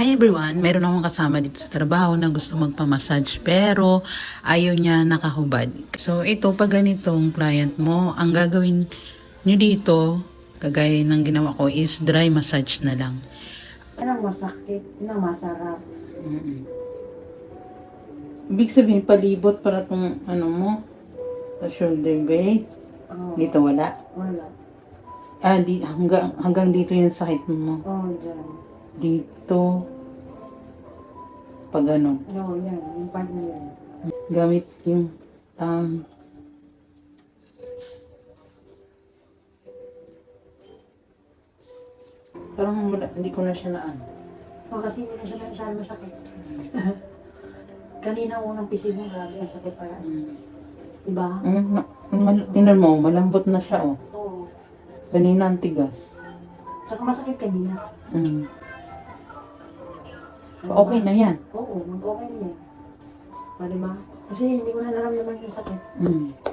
Hi everyone! Meron akong kasama dito sa trabaho na gusto magpamassage pero ayaw niya nakahubad. So ito, pag ganitong client mo, ang gagawin nyo dito, kagaya ng ginawa ko, is dry massage na lang. Anong masakit na masarap. Ibig sabihin, palibot para tong ano mo, sa shoulder blade. Oh, Dito wala. wala. Ah, di, hanggang, hanggang dito yung sakit mo. Oh, dyan. Dito. Pag ano. No, yan. Yung part na yan. Gamit yung um, Parang hindi ko na siya na ano. Oh, kasi hindi na siya masyadong masakit. Kanina unang pisig mo, grabe, ang sakit pa yan. Mm. Diba? Mm, mal, tingnan mo, malambot na siya oh. Oo. Kanina ang tigas. Tsaka masakit kanina. Mm. Okay na yan. Oo, mag-okay na yan. O, diba? Kasi hindi ko na naramdaman yung sakit. Mm.